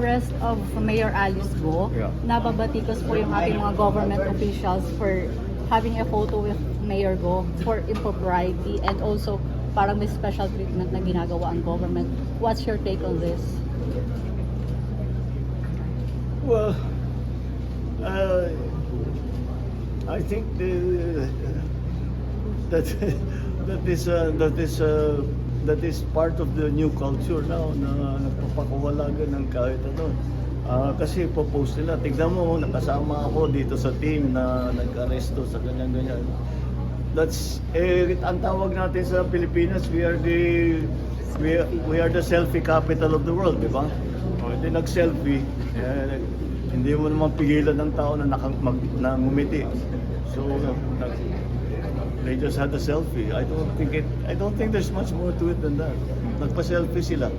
arrest of Mayor Alice Go, Yeah. nababatikos po yung ating mga government officials for having a photo with Mayor Go for impropriety and also parang may special treatment na ginagawa ang government. What's your take on this? Well, uh, I think the, that that is uh, that is uh, that is part of the new culture now na nagpapakawalagan ng kahit ano. Ah, kasi po-post nila, tignan mo, nakasama ako dito sa team na nag-aresto sa ganyan-ganyan. That's, eh, ang tawag natin sa Pilipinas, we are the, we we are the selfie capital of the world, di ba? O, hindi nag-selfie, eh, hindi mo naman pigilan ng tao na, nakang, mag, na ngumiti. So, nag, they just had a selfie. I don't think it, I don't think there's much more to it than that. Nagpa-selfie sila.